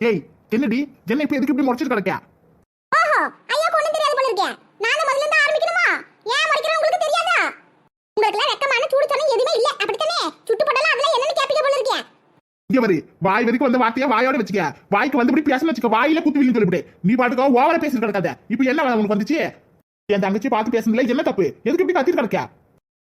ஏய் என்னடி? என்ன இப்ப எதுக்கு இப்படி முடிச்சிட்டு கிடக்க ஓஹோ ஐயா ஒண்ணும் தெரியாது போல இருக்கே நான் முதல்ல இருந்து ஆரம்பிக்கணுமா? ஏன் முடிக்கிறேன் உங்களுக்கு தெரியாதா? உங்களுக்கு வெக்கமான சூடு சொன்ன எதுவுமே இல்ல. அப்படித்தானே? சுட்டு போடலாம் அதெல்லாம் என்னன்னு கேப்பீங்க போல இங்க வரு வாய் வரைக்கும் வந்த வார்த்தையா வாயோட வச்சுக்க. வாய்க்கு வந்தபடி பேசணும் வச்சுக்க. வாயில குத்து விழுந்து சொல்லிவிடு. நீ பாட்டுக்கா ஓவரா பேசிட்டு கிடக்காத. இப்ப என்ன உனக்கு வந்துச்சு? என் தங்கச்சி பார்த்து பேசுனதுல என்ன தப்பு? எதுக்கு இப்படி கத்திட்டு கிடக்க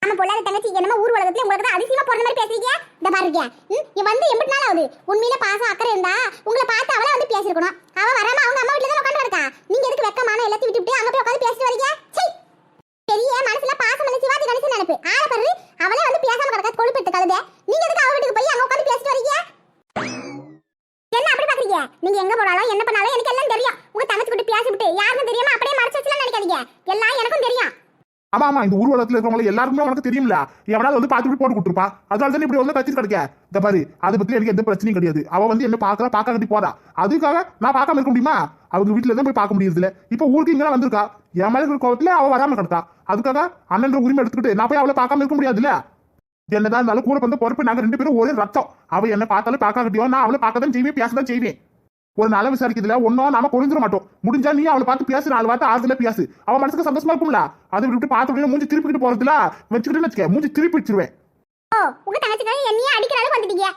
நம்ம பொல்லாத தங்கச்சி என்னமோ ஊர் உலகத்துல உங்களுக்கு தான் அதிசயமா பிறந்த மாதிரி பேசுறீங்க? இந்த பாருங்க. இங்க வந்து எம்பிட்டு நாள் ஆகுது. உண்மையில பாசம் அக்கறை இருந்தா உங்களை பார்த்து அவளே வந்து பேசிருக்கணும் அவ வராம அவங்க அம்மா வீட்டுல தான் உட்காந்து இருக்கா நீங்க எதுக்கு வெக்கமான எல்லாத்தையும் விட்டு விட்டு அங்க போய் உட்காந்து பேசிட்டு வரீங்க? பெரிய மனசுல பாசம் பண்ணி சிவாஜி கணேசன் நினைப்பு. ஆள பாரு அவளே வந்து பேசாம கிடக்கா கொழுப்பிட்டு கழுத. நீங்க எதுக்கு அவ வீட்டுக்கு போய் அங்க உட்காந்து பேசிட்டு வரீங்க? என்ன அப்படி பாக்குறீங்க? நீங்க எங்க போனாலும் என்ன பண்ணாலும் எனக்கு எல்லாம் தெரியும். உங்க தங்கச்சி கிட்ட பேசிவிட்டு யாருக்கும் தெரியாம அப்படியே மறைச்சு வச்சுலாம் நினைக்காதீங்க. எல்லாம் எனக்கும் தெரியும். ஆமா ஆமா இந்த ஊர்வலத்துல இருக்கவங்க எல்லாருக்குமே உனக்கு தெரியும்ல. எவனாவது வந்து பார்த்து போட்டு கொடுத்துருப்பா. அதனால தான் இப்படி வந்து கத்திட்டு கிடைக்க? இந்த பாரு அதை பத்தி எனக்கு எந்த பிரச்சனையும் கிடையாது. அவ வந்து என்ன பாக்கலாம் பாக்க கட்டி போறா. அதுக்காக நான் பார்க்காம இருக்க முடியுமா? அவங்க வீட்டுல தான் போய் பார்க்க முடியுதுல இப்ப ஊருக்கு இங்க வந்திருக்கா? என் மேல இருக்கிற கோவத்துல அவ வராம கிடக்கா. அதுக்காக அண்ணன்ற உரிமை எடுத்துக்கிட்டு நான் போய் அவளை பார்க்காம இருக்க முடியாதுல்ல? என்னதான் இருந்தாலும் கூட வந்து பொறுப்பு நாங்க ரெண்டு பேரும் ஒரே ரத்தம். அவ என்ன பார்த்தாலும் பார்க்க கட்டியோ நான் அவளை பார்க்க தான் செய்வேன் பேச தான் செய்வேன். ஒரு நல்ல விசாரிக்கிறதுல ஒன்னும் நாம குறைஞ்சிட மாட்டோம். முடிஞ்சா நீ அவளை பார்த்து பேசு நாலு வார்த்தை ஆறுதல பேசு. அவ மனசுக்கு சந்தோஷமா இருக்கும்ல? அதை விட்டு பார்த்த உடனே மூஞ்சி திருப்பிக்கிட்டு போறதுல வச்சுக்கிட்டு வச்சுக்க மூஞ்சி திருப்பி வச்சிருவேன் உங்க தங்கச்சிக்காக என்னையே அடிக்கிற அளவுக்கு வந்துட்டீங்க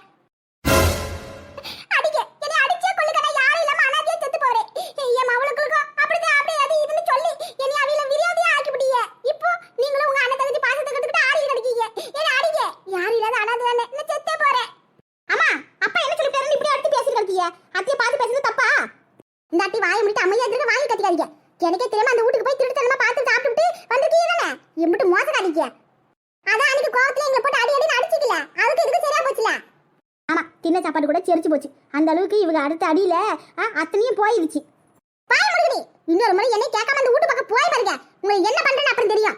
அடிக்க என்னை அடிச்சே கொல்லுங்க நான் யாரும் இல்லாம அனாதையா செத்து போறேன் என் மவளுக்கும் அப்படிதான் அப்படியே அது இதுன்னு சொல்லி என்னை அவியில விரோதியா ஆக்கிவிட்டீங்க இப்போ நீங்களும் உங்க அண்ணன் தங்கச்சி பாசத்தை கட்டுக்கிட்டு ஆடி கிடைக்கீங்க என்ன அடிங்க யாரும் இல்லாத அனாதை தானே நான் செத்தே போறேன் அம்மா அப்பா என்ன சொல்லி பேருந்து இப்படி அடுத்து பேசிட்டு இருக்கீங்க அத்தையை பார்த்து பேசுறது தப்பா இந்த அத்தி வாயை முடிட்டு அமைதியா இருக்க வாங்கி கட்டிக்காதீங்க எனக்கே தெரியாம அந்த வீட்டுக்கு போய் திருட்டுத்தனமா பார்த்து சாப்பிட்டுட்டு வந்திருக்கீங்க தானே எம்பிட்டு மோசக்காதீங்க அதான் அன்னைக்கு கோவத்துல எங்களை போட்டு அடி அடி அடிச்சிக்கல அதுக்கு இதுக்கு சரியா போச்சுல ஆமா சாப்பாடு கூட செரிச்சு போச்சு. அந்த அளவுக்கு இவங்க அடுத்த அடியில அத்தனையும் போயிருச்சு. பாய் முருகனி இன்னொரு முறை என்னை கேட்காம அந்த வீட்டு பக்கம் போய் பாருங்க. உங்களுக்கு என்ன பண்றேன்னு அப்புறம் தெரியும்.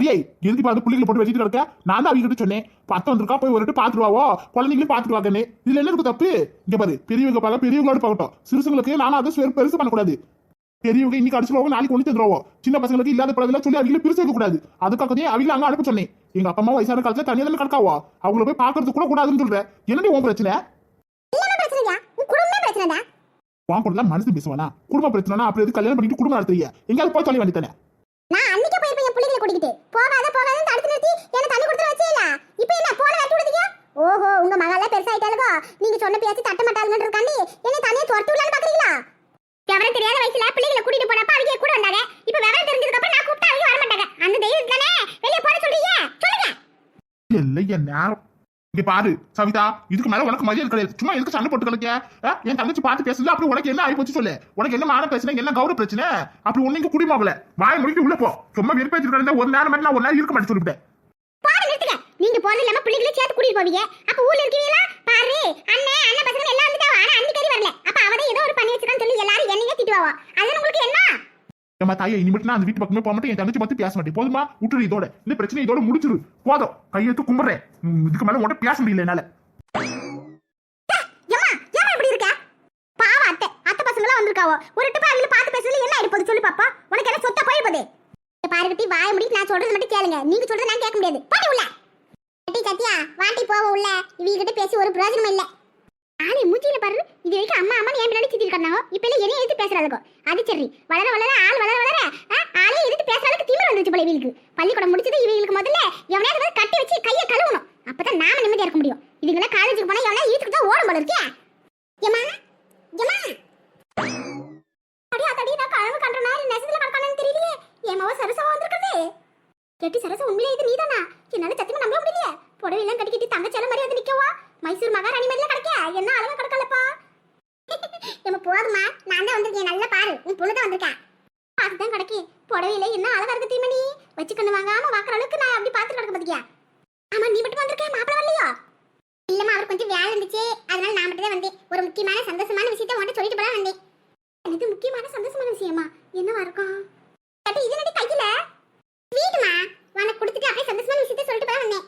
ஏய் எதுக்கு பார்த்து பிள்ளைங்களை போட்டு வச்சுட்டு கிடக்க? நான் தான் அவங்க சொன்னேன். பத்தம் வந்திருக்கா போய் ஒரு பாத்துருவாவோ? குழந்தைங்களும் பாத்துட்டு வாங்கன்னு. இதுல என்ன இருக்கு தப்பு? இங்க பாரு பெரியவங்க பார்க்க பெரியவங்களோட பார்க்கட்டும் சிறுசுங்களுக்கு நானும் அதை பெருசு பண்ணக்கூடாது. பெரியவங்க இன்னைக்கு அடிச்சுருவாங்க நாளைக்கு கொண்டு தந்துருவோம் சின்ன பசங்களுக்கு இல்லாத படத்துல சொல்லி அவங்கள பிரிச்சு வைக்க கூடாது அதுக்காக அவங்க அங்க அனுப்ப சொன்னேன். எங்க அப்பா அம்மா வயசான காலத்துல தனியா தானே கிடக்காவோ? அவங்கள போய் பாக்குறது கூட கூடாதுன்னு சொல்றேன் என்னடி உன் பிரச்சனை? உன் கூட மனசு பேசுவானா? குடும்ப பிரச்சனைனா அப்புறம் எதுக்கு கல்யாணம் பண்ணிட்டு குடும்பம் நடத்துறீங்க? எங்கேயாவது போய் சொல்ல வேண்டியதானே நான் அன்னைக்கே போயிருப்பேன் என் பிள்ளைகளை கூட்டிக்கிட்டு. போகாத போகாதன்னு தடுத்து நிறுத்தி என்ன தண்ணி கொடுத்து இப்போ என்ன போன வெட்டி விடுதீங்க ஓஹோ உங்க மகளே பெருசாயிட்டாலுகோ நீங்க சொன்ன பேச்சு தட்ட மாட்டாளுங்கன்றதுக்காண்டி என்ன தனியா துரத்து விடலான்னு பாக்குறீங்களா? விவரம் தெரியாத வயசுல பிள்ளைகளை கூட்டிட்டு போனப்ப அவங்க கூட வந்தாங்க. இப்ப விவரம் தெரிஞ்சதுக்கு அப்புறம் நான் கூப்பிட்டா அவங்க வர மாட்டாங்க அந்த தெய்வம் தானே? வெளிய போட சொல்றீங்க? சொல்லுங்க. இல்லையா நேரம். இங்க பாரு சவிதா இதுக்கு மேல உனக்கு மரியாதை கிடையாது. சும்மா எதுக்கு சண்டை போட்டு கிடக்க என் தங்கச்சி பார்த்து பேசல அப்படி உனக்கு என்ன ஆகி போச்சு சொல்லு? உனக்கு என்ன மான பிரச்சனை என்ன கௌரவ பிரச்சனை? அப்படி ஒண்ணு இங்க குடிமாவல வாய் முடிக்க உள்ள போ. சும்மா வெறுப்பேச்சு ஒரு நேரம் மாதிரி நான் ஒரு நேரம் இருக்க மாட்டேன் சொல்லிவிட்டேன். நீங்க போறது இல்லாம பிள்ளைகளை சேர்த்து கூட்டிட்டு போவீங்க. அப்ப ஊர்ல இருக்கீங்களா? பாரு அண்ணன் அண்ணன் பசங்க எல்லாம் வந்துட்டாவா ஆனா அன்னைக்கு கறி வரல. அப்ப அவதான் ஏதோ ஒரு பண்ணி வச்சிருக்கான்னு சொல்லி எல்லாரும் என்னையே திட்டுவாவா அதனால உங்களுக்கு என்ன? ஏமா தாயை இனிமேட்டு நான் அந்த வீட்டு பக்கமே போக மாட்டேன். என் தங்கச்சி பார்த்து பேச மாட்டேன். போதுமா விட்டுரு இதோட. இந்த பிரச்சனை இதோட முடிச்சிரு போதும். கையெழுத்து கும்பிடுறேன். இதுக்கு மேல உன்கிட்ட பேச முடியல என்னால. இருக்க? பாவ அத்தை. அத்தை பசங்களா வந்திருக்காவோ. ஒரு டிப்பா அவங்கள பார்த்து பேசுறது என்ன ஆயிடுப்போது சொல்லு பாப்பா. உனக்கு என்ன சொத்த போயிருப்பதே பாருகட்டி வாய முடிட்டு நான் சொல்றது மட்டும் கேளுங்க. நீங்க சொல்றது நான் கேட்க முடியாது. பாட்டி உள்ள. சத்யா சத்தியா வாட்டி போவ உள்ள. இவங்க பேசி ஒரு பிரயோஜனம் இல்ல. ஆளே மூஞ்சியில பாரு. இது வரைக்கும் அம்மா அம்மா என் பின்னாடி சுத்தி இருக்காங்க இப்ப எல்லாம் என்னைய எடுத்து பேசுறாளுக்கோ அது சரி. வளர வளர ஆள் வளர வளர ஆளே எடுத்து பேசுறதுக்கு திமிர் வந்துச்சு போல இவங்களுக்கு. பள்ளிக்கூடம் முடிச்சது இவங்களுக்கு முதல்ல எவனையாவது கட்டி வச்சு கையை கழுவணும். அப்பதான் நாம நிம்மதியா இருக்க முடியும். இதுங்கள காலேஜுக்கு போனா எவனா ஈத்துக்கு தான் ஓடும் போல இருக்கே ஏமா ஏமா அடி அதடி நான் கனவு கண்ட மாதிரி நெசத்துல கடக்கானு தெரியலையே. ஏமாவோ சரசவா வந்திருக்குது கேட்டி சரச உண்மையிலே இது நீதானா? என்னால சத்தியமா புடவையெல்லாம் முடியலையே கட்டிக்கிட்டு தங்கச்சால மாதிரி வந்து நிக்கவா? மைசூர் மகாராணி மாதிரிலாம் கிடைக்க. என்ன அழகா கிடக்கலப்பா? நம்ம போதுமா நான் தான் வந்திருக்கேன். நல்லா பாரு. நீ பொண்ணு தான் வந்திருக்கேன் அதுதான் கிடைக்கி. புடவையில என்ன அழகா இருக்கு தீமணி வச்சுக்கண்ணு வாங்காம வாக்குற அளவுக்கு நான் அப்படி பார்த்துட்டு கிடக்க பாத்தியா? ஆமா நீ மட்டும் வந்திருக்க. மாப்பிள வரலையோ? இல்லம்மா அவர் கொஞ்சம் வேலை இருந்துச்சு. அதனால நான் மட்டும் தான் வந்தேன். ஒரு முக்கியமான சந்தோஷமான விஷயத்த உன்கிட்ட சொல்லிட்டு போல வந்தேன். எனக்கு முக்கியமான சந்தோஷமான விஷயமா? என்னவா இருக்கும்? கட்டி இது நடி கையில? வீடுமா? உனக்கு கொடுத்துட்டு அப்படியே சந்தோஷமான விஷயத்தை சொல்லிட்டு போல வந்தேன்.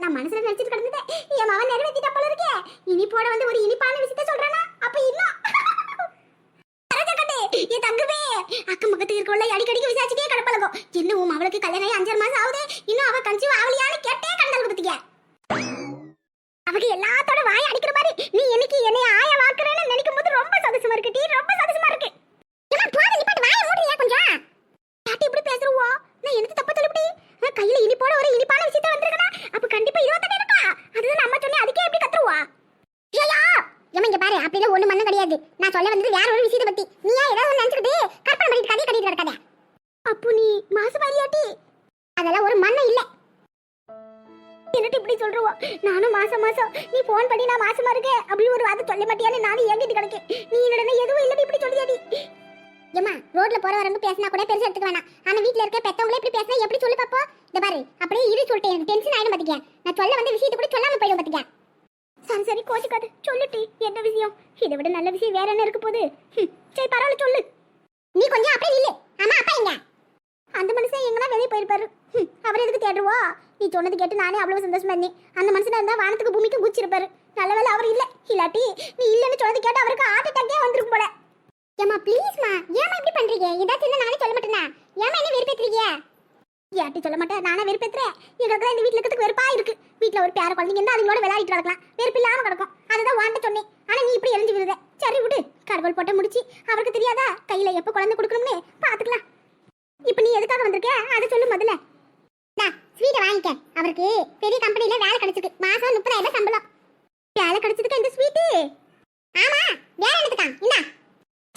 நான் மனசுல நினைச்சிட்டு கிடந்ததே என் மகன் நிறைவேற்றிட்ட போல இருக்கே. இனிப்போட வந்து ஒரு இனிப்பான விஷயத்த சொல்றானா? அப்ப இன்னும். என் தங்கமே. அக்கம் பக்கத்துக்கு இருக்கவள அடிக்கடிக்கு விசாரிச்சுட்டே கிடப்பழகும் என்ன உன் அவளுக்கு கல்யாணம் ஆகி அஞ்சரை மாசம் ஆகுது? இன்னும் அவ கன்சீவ் ஆகலையான்னு கேட்டே கண்டால் கொடுத்துக்க அவக்கு எல்லாத்தோட வாய் அடிக்கிற மாதிரி நீ என்னைக்கு என்னை ஆய வாக்குறேன்னு நினைக்கும் போது ரொம்ப சந்தோஷமா இருக்கு டீ. ரொம்ப சந்தோஷமா இருக்கு. ஏமா போது நீ கொஞ்சம்? பாட்டி இப்படி பேசுறவோ? நான் எனக்கு தப்பா சொல்லிவிட்டி கையில இனிப்போட ஒரு இனிப்பான விஷயத்த வந்திருக்கேன் அப்ப கண்டிப்பா இருபத்தெட்டு இருக்கா? அதுதான் நம்ம சொன்னே அதுக்கே எப்படி கத்துருவா? ஐயா ஏமா இங்க பாரு அப்படிலாம் ஒண்ணு மண்ணும் கிடையாது. நான் சொல்ல வந்தது வேற ஒரு விஷயத்தை பத்தி. நீ ஏன் ஒண்ணு நினைச்சுக்கிட்டு கற்பனை பண்ணிட்டு கதை கட்டிட்டு கிடக்காத? அப்போ நீ மாசு பாரியாட்டி அதெல்லாம் ஒரு மண்ணம் இல்ல. என்னட்டு இப்படி சொல்றவோ? நானும் மாசம் மாசம் நீ போன் பண்ணி நான் மாசமா இருக்கேன் அப்படின்னு ஒரு வார்த்தை சொல்ல மாட்டியான்னு நானும் ஏங்கிட்டு கிடக்கேன். நீ என்னடனே எதுவும் இல்லடி இப்படி சொல்லியாடி ஏமா ரோட்ல போற வரவங்க பேசினா கூட பெருசா எடுத்துக்க வேணாம். ஆனா வீட்ல இருக்க பெத்தவங்களே இப்படி பேசினா எப்படி சொல்லு பாப்போ? இந்த பாரு அப்படியே இரு சொல்லிட்டேன் எனக்கு டென்ஷன் ஆயிடும் பாத்துக்க. நான் சொல்ல வந்த விஷயத்தை கூட சொல்லாம போயிடும் பாத்துக்க. சரி சரி கோச்சுக்காது சொல்லுட்டி என்ன விஷயம்? இதை விட நல்ல விஷயம் வேற என்ன இருக்க போகுது? சரி பரவாயில்ல சொல்லு. நீ கொஞ்சம் அப்படியே இல்ல ஆமா அப்பா எங்க? அந்த மனுஷன் எங்கனா வெளியே போயிருப்பாரு. அவர் எதுக்கு தேடுவா நீ சொன்னது கேட்டு நானே அவ்வளவு சந்தோஷமா இருந்தேன். அந்த மனுஷனா இருந்தா வானத்துக்கு பூமிக்கு குச்சிருப்பாரு. நல்ல வேலை அவர் இல்ல. இல்லாட்டி நீ இல்லன்னு சொன்னது கேட்டு அவருக்கு ஹார்ட் அட்டாக்கே வந்திருக்கும் போல. ஏமா ப்ளீஸ்மா ஏமா இப்படி பண்றீங்க? ஏதாச்சும் இருந்தா நானே சொல்ல மாட்டேனா? ஏமா என்ன வெறுப்பேத்துறீங்க? யார்ட்டி சொல்ல மாட்டேன்? நானே வெறுப்பேத்துறேன். எங்களுக்கு இந்த வீட்ல இருக்கிறதுக்கு வெறுப்பா இருக்கு. வீட்ல ஒரு பேர குழந்தைங்க இருந்தா அதுங்களோட விளையாடிட்டு கிடக்கலாம் வெறுப்பு இல்லாம கிடக்கும். அதுதான் வாண்ட சொன்னேன். ஆனா நீ இப்படி எழுந்து விடுத சரி விடு. கடவுள் போட்ட முடிச்சு. அவருக்கு தெரியாதா? கையில எப்ப குழந்தை கொடுக்கணும்னு? பாத்துக்கலாம். இப்ப நீ எதுக்காக வந்திருக்க? அதை சொல்லு முதல்ல. ஸ்வீட்டை வாங்கிக்க. அவருக்கு பெரிய கம்பெனில வேலை கிடைச்சிருக்கு. மாசம் முப்பதாயிரம் சம்பளம். வேலை கிடைச்சதுக்கு இந்த ஸ்வீட்டு ஆமா. வேற என்னதுக்கா என்ன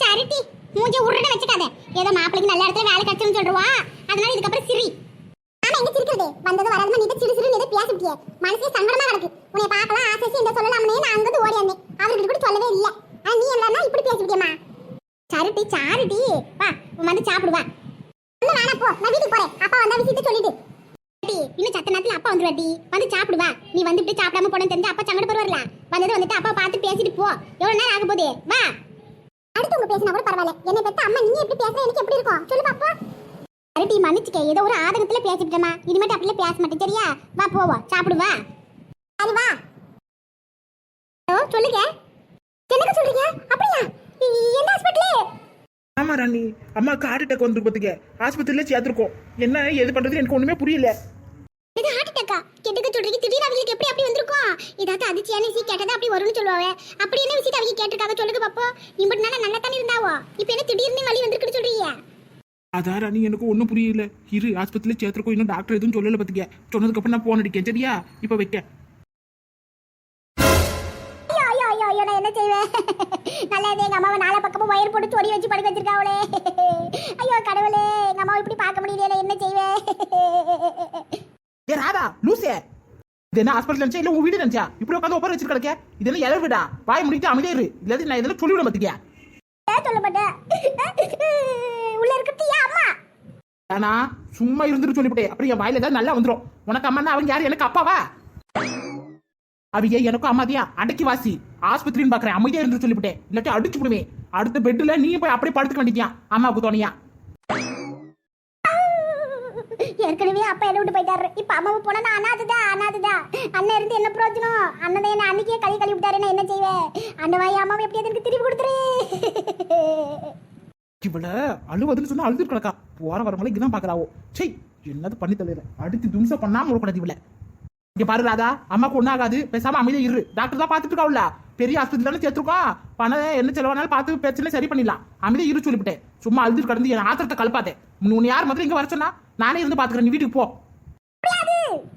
சரிட்டி மூஞ்சி உருட வச்சுக்காத. ஏதோ மாப்பிளைக்கு நல்ல இடத்துல வேலை கிடைச்சுன்னு சொல்றவா அதனால இதுக்கப்புறம் சிரி. ஆமா எங்க சிரிக்கிறது? வந்தது வராதுமா நீ சிறு சிறு நீ பேசிட்டியே? மனசே சங்கடமா கிடக்கு. உன்னை பார்க்கலாம் ஆசை இந்த சொல்லலாம்னே நான் அங்கிருந்து ஓடி வந்தேன். அவர்கிட்ட கூட சொல்லவே இல்ல. ஆனா நீ எல்லாரும் இப்படி பேசிட்டியம்மா? சரிட்டி சாரிட்டி. வா உன் வந்து சாப்பிடுவா ஒண்ணு வேணா போ. நான் வீட்டுக்கு போறேன். அப்பா வந்தா விஷயத்த சொல்லிட்டு இன்னும் சத்த நேரத்துல அப்பா வந்துருவாடி வந்து சாப்பிடுவா நீ வந்து இப்படி சாப்பிடாம போன தெரிஞ்சு அப்பா சங்கடப்படுவார்ல. வந்தது வந்துட்டு அப்பா பார்த்து பேசிட்டு போ. எவ்வளவு நேரம் ஆக போதே வா. அடுத்தவங்க பேசினா கூட பரவாயில்ல. என்னை பத்தி அம்மா நீ எப்படி பேசுற எனக்கு எப்படி இருக்கும்? சொல்லு பாப்பா அரட்டி மன்னிச்சுக்க ஏதோ ஒரு ஆதங்கத்துல பேசிட்டேமா இனிமேட்டு அப்படிலாம் பேச மாட்டேன் சரியா? வா போவா சாப்பிடுவா சரி வா. ஹலோ சொல்லுங்க. என்னங்க சொல்றீங்க? அப்படியா? என்ன எந்த ஹாஸ்பிட்டல்? ஆமா ராணி. அம்மாக்கு ஹார்ட் அட்டாக் வந்துருக்கு பாத்துக்க. ஆஸ்பத்திரியில சேர்த்துருக்கோம். என்ன எது பண்றது எனக்கு ஒண்ணுமே புரியல. அட்டாக்கா கேட்டுக்க சொல்றீங்க திடீர்னு அவங்களுக்கு எப்படி அப்படி வந்திருக்கும் ஏதாவது அதிர்ச்சியான விஷயம் கேட்டதா அப்படி வரும்னு சொல்லுவாங்க அப்படி என்ன விஷயத்தை அவங்க கேட்டிருக்காங்க சொல்லுங்க பாப்போம். இப்படி நாள நல்லா தானே இருந்தாவோ? இப்போ என்ன திடீர்னு வலி வந்திருக்குன்னு சொல்றீங்க? அதான் ராணி எனக்கு ஒன்றும் புரியல. இரு ஆஸ்பத்திரியில சேர்த்துருக்கோம். இன்னும் டாக்டர் எதுவும் சொல்லல பார்த்துக்க சொன்னதுக்கு அப்புறம் நான் போன் அடிக்கேன். சரியா? இப்போ வைக்க. என்ன செய்வேன்? நல்லது எங்க அம்மாவை நாலா பக்கமும் வயர் போட்டு சொடி வச்சு படுக்க வச்சிருக்காவளே. ஐயோ கடவுளே எங்க அம்மாவை இப்படி பார்க்க முடியல என்ன செய்வேன்? ஏ ராதா லூசே. இது என்ன ஹாஸ்பிட்டல் நினைச்சா இல்ல உன் வீடு நினைச்சா இப்படி உட்காந்து ஒப்பர் வச்சிருக்க கிடக்க? இது என்ன இலை வீடா? வாய் முடிட்டு அமைதியா இரு. இல்லாட்டி நான் இதெல்லாம் சொல்லிவிட ஏன் சொல்ல மாட்டேன் உள்ள இருக்கிறது அம்மா? ஆனா சும்மா இருந்துட்டு சொல்லிவிட்டே. அப்புறம் என் வாயில ஏதாவது நல்லா வந்துடும் உனக்கு அம்மா அவங்க யாரு? எனக்கு அப்பாவா? அவங்க எனக்கும் அம்மாதியா அடக்கி வாசி. ஆஸ்பத்திரின்னு பாக்குறேன். அமைதியா இருந்து சொல்லிவிட்டேன் இல்லாட்டி அடிச்சு விடுவேன் அடுத்த பெட்ல நீ போய் அப்படியே படுத்துக்க வேண்டியா அம்மாவுக்கு தோணியா? ஏற்கனவே அப்பா என்ன விட்டு போயிட்டாரு. இப்ப அம்மாவை போனா நான் அனாதுதான் அனாதுதான் அண்ணன் இருந்து என்ன பிரயோஜனம்? அண்ணன் என்ன அன்னைக்கே கழி கழி விட்டாரு. நான் என்ன செய்வேன் அண்ணன் வாய் அம்மாவை எப்படியாவது எனக்கு திருப்பி கொடுத்துரு? இவள அழுவதுன்னு சொன்னா அழுது கிடக்கா. போற வரவங்களை இதுதான் பாக்குறாவோ. சே என்னது பண்ணி தள்ளுற? அடுத்து தும்சம் பண்ணாம விடக்கூடாது இவள. இங்க பாரு ராதா அம்மாக்கு ஒண்ணாகாது பேசாம அமைதியா இரு. டாக்டர் தான் பாத்துட்டு இருக்காவுல. பெரிய ஆஸ்பத்திரி தானே சேர்த்துருக்கோம். பணம் என்ன செலவானாலும் பார்த்து பிரச்சனை சரி பண்ணிடலாம். அமைதியா இரு சொல்லிவிட்டேன். சும்மா அழுது கடந்து என் ஆத்திரத்தை கலப்பாத்தேன் உன்னை யார் மாதிரி இங்க வர சொன்னா? நானே இருந்து பாத்துக்கிறேன். நீ வீட்டுக்கு போ.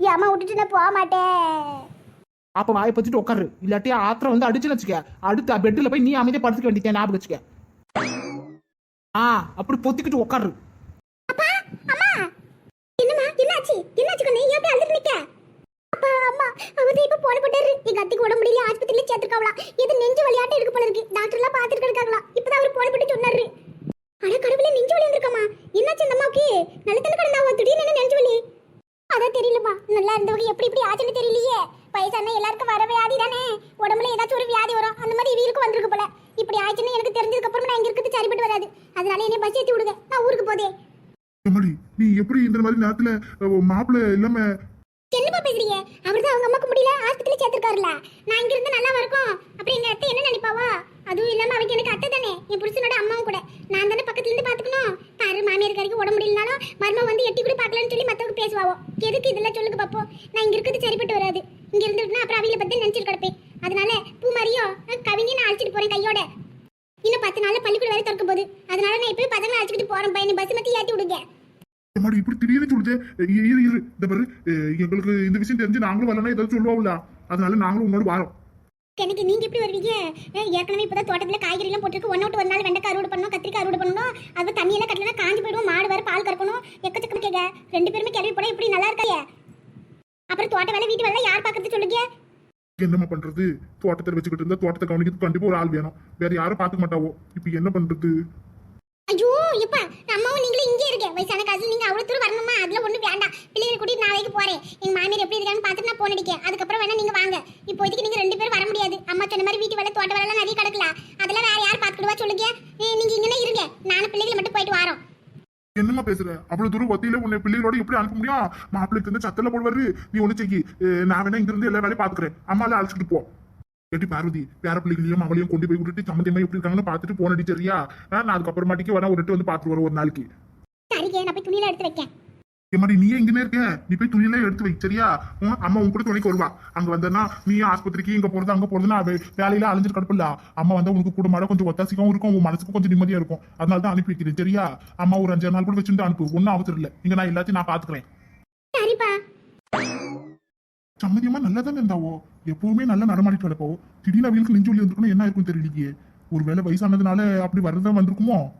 என் அம்மா விட்டுட்டு நான் போக மாட்டேன். அப்ப வாயை பத்திட்டு உட்காரு இல்லாட்டி ஆத்திரம் வந்து அடிச்சுன்னு வச்சுக்க. அடுத்த பெட்ல போய் நீ அமைதியா படுத்துக்க வேண்டியதே ஞாபகம் வச்சுக்க. ஆ அப்படி பொத்திக்கிட்டு உட்காரு அம்மா. என்னம்மா என்னாச்சு? என்னாச்சு கண்ணே? ஏன் அப்படி அழுது நிக்க? அப்பா அம்மா அவர் இப்ப போன போட்டாரு. எங்க அத்தைக்கு உடம்பு முடியல ஆஸ்பத்திரியில சேர்த்துருக்காவலாம் இது நெஞ்சு வலியாட்ட இருக்கு போல இருக்கு. டாக்டர் எல்லாம் பாத்துட்டு இருக்காங்களா இப்பதான் அவர் போன போட்டு சொன்னாரு அட கடவுளே நெஞ்சு வலி வந்திருக்காமா என்னாச்சு அந்த அம்மாவுக்கு நல்ல தண்ணி கடந்தாவோ திடீர்னு என்ன நெஞ்சு வலி அதான் தெரியலம்மா நல்லா இருந்தவங்க எப்படி இப்படி ஆச்சுன்னு தெரியலையே வயசான எல்லாருக்கும் வர வியாதி தானே உடம்புல ஏதாச்சும் ஒரு வியாதி வரும் அந்த மாதிரி இவருக்கு வந்திருக்கு போல இப்படி ஆச்சுன்னு எனக்கு தெரிஞ்சதுக்கு அப்புறம் நான் இங்க இருக்கிறது சரிப்பட்டு வராது அதனால என்னை பஸ் ஏத்தி விடுங்க நான் ஊருக்கு போதே எம்மாடி நீ எப்படி இந்த மாதிரி நேரத்துல மாப்பிள்ள இல்லாம என்னப்பா பேசுறீங்க? அவர்தான் அவங்க அம்மாக்கு முடியல ஆஸ்பத்திரி சேர்த்திருக்காருல நான் இங்க இருந்து நல்லா இருக்கும் அப்படி எங்க அத்தை என்ன நினைப்பாவா? அதுவும் இல்லாம அவங்க எனக்கு அத்தை தானே. என் புருஷனோட அம்மாவும் கூட. நான் தானே பக்கத்துல இருந்து பாத்துக்கணும் பாரு மாமியார் கறிக்கு உடம்பு முடியலனாலும் மர்ம வந்து எட்டி கூட பாக்கலன்னு சொல்லி மத்தவங்க பேசுவாவோ. எதுக்கு இதெல்லாம் சொல்லுங்க பாப்போம். நான் இங்க இருக்கிறது சரிப்பட்டு வராது. இங்க இருந்துட்டுனா அப்புறம் அவங்கள பத்தி நினைச்சிட்டு கிடப்பேன். அதனால பூ மாதிரியோ கவிஞை நான் அழைச்சிட்டு போறேன் கையோட. இன்னும் பத்து நாள் பள்ளிக்கூடம் வேற திறக்க போகுது அதனால நான் இப்பவே பசங்களை அழைச்சிட்டு போறேன் பையனை. பஸ் மத்தி ஏற்றி விடுங்க. எம்மாடி இப்படி திடீர்னு சொல்லுது? இரு இரு. இந்த பாரு எங்களுக்கு இந்த விஷயம் தெரிஞ்சு நாங்களும் வரலன்னா ஏதாவது சொல்லுவோம்ல அதனால நாங்களும் உன்னோட வரோம். எனக்கு நீங்க எப்படி வருவீங்க? ஏற்கனவே இப்பதான் தோட்டத்துல காய்கறி எல்லாம் போட்டுருக்கு. ஒன்னு விட்டு ஒரு நாள் வெண்டைக்காய் அறுவடை பண்ணணும் கத்திரிக்காய் அறுவடை பண்ணணும். அது தண்ணி எல்லாம் கட்டலனா காஞ்சி போயிடும். மாடு வர பால் கறக்கணும். எக்கச்சக்கம் கேட்க ரெண்டு பேருமே கிளம்பி போனா இப்படி நல்லா இருக்காயே அப்புறம் தோட்ட வேலை வீட்டு வேலை யார் பாக்குறது சொல்லுங்க? என்னம்மா பண்றது? தோட்டத்தை வச்சுக்கிட்டு இருந்தா தோட்டத்தை கவனிக்கிறது கண்டிப்பா ஒரு ஆள் வேணும். வேற யாரும் பார்க்க மாட்டாவோ? இப்ப என்ன பண்றது? ஐயோ எப்பா அம்மாவும் நீங்களும் இங்கே இருக்க வயசான காசு நீங்க அவ்வளவு தூரம் வரணுமா? அதுல ஒண்ணு வேண்டாம். பிள்ளைகளை கூட்டிட்டு நாளைக்கு போறேன். எங்க மாமியார் எப்படி இருக்கான்னு பார்த்துட்டு நான் போன் அடிக்கேன் அதுக்கப்புறம் வேணா நீங்க வாங்க. இப்போதைக்கு நீங்க ரெண்டு பேரும் வர முடியாது. அம்மா சொன்ன மாதிரி வீட்டு வேலை தோட்ட வேலை நிறைய கிடக்கல. அதெல்லாம் வேற யார் பாத்துக்கிடுவா சொல்லுங்க. நீங்க இங்கனே இருங்க. நானும் பிள்ளைகளை மட்டும் போயிட்டு வரோம். என்னமா பேசுற? அவ்வளவு தூரம் ஒத்தியில உன்னை பிள்ளைகளோட எப்படி அனுப்ப முடியும்? மாப்பிள்ளைக்கு வந்து சத்தல போடுவாரு. நீ ஒண்ணு செய்யி நான் வேணா இங்க இருந்து எல்லா வேலையும் பாத்துக்கிறேன் அம்மால அழைச்சிட்டு போ. கேட்டி பார்வதி? பேர பிள்ளைகளையும் அவளையும் கொண்டு போய் விட்டுட்டு சம்மந்தியமா எப்படி இருக்காங்கன்னு பார்த்துட்டு போன் அடிச்சரியா நான் அதுக்கப்புறமாட்டிக்கு வரேன் ஒரு ரெட்டு வந்து பார்த்துட்டு வரேன் ஒரு நாளைக்கு. சரிங்க நான் போய் துணியில எடுத்து வைக்கேன். ஏமாடி நீ எங்கன்னு இருக்க? நீ போய் துணியெல்லாம் எடுத்து வை சரியா? அம்மா உன் கூட துணைக்கு வருவா. அங்க வந்தனா நீ ஆஸ்பத்திரிக்கு இங்க போறது அங்க போறதுன்னா அவ வேலையில கிடப்பில்ல. அம்மா வந்தா உனக்கு கூட மாட கொஞ்சம் ஒத்தாசிக்கும் இருக்கும் உன் மனசுக்கும் கொஞ்சம் நிம்மதியா இருக்கும். அதனால தான் அனுப்பி வைக்கிறேன் சரியா? அம்மா ஒரு அஞ்சாறு நாள் கூட வச்சுட்டு அனுப்பு ஒன்னும் அவசரம் இல்ல. இங்க நான் எல்லாத்தையும் நான் பாத்துக்கிறேன் சரிப்பா. சம்மதியமா? நல்லா தானே இருந்தாவோ? எப்பவுமே நல்லா நடமாடிட்டு கிடப்போ திடீர்னு அவங்களுக்கு நெஞ்சு வலி இருந்திருக்கணும் என்ன இருக்கும் தெரியலையே. ஒருவேளை வயசானதுனால அப்படி வரதான் வந்திருக்குமோ?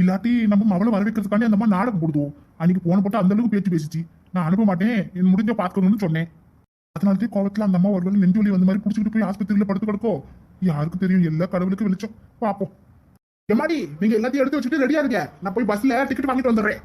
இல்லாட்டி நம்ம அவளை வர வைக்கிறதுக்காண்டி அந்த மாதிரி நாடகம் போடுவோம் அன்னைக்கு போன போட்டு அந்த அளவுக்கு பேச்சு பேசிச்சு. நான் அனுப்ப மாட்டேன். என் முடிஞ்ச பாத்துக்கணும்னு சொன்னேன். அதனாலதான் கோவத்துல அந்த அம்மா ஒருவேளை நெஞ்சு வலி வந்த மாதிரி பிடிச்சிக்கிட்டு போய் ஆஸ்பத்திரியில படுத்து கிடக்கோ? யாருக்கு தெரியும்? எல்லா கடவுளுக்கும் வெளிச்சம். பார்ப்போம் எம்மாடி நீங்க எல்லாத்தையும் எடுத்து வச்சுட்டு ரெடியா இருங்க. நான் போய் பஸ்ல டிக்கெட் வாங்கிட்டு வந்துடுறேன்.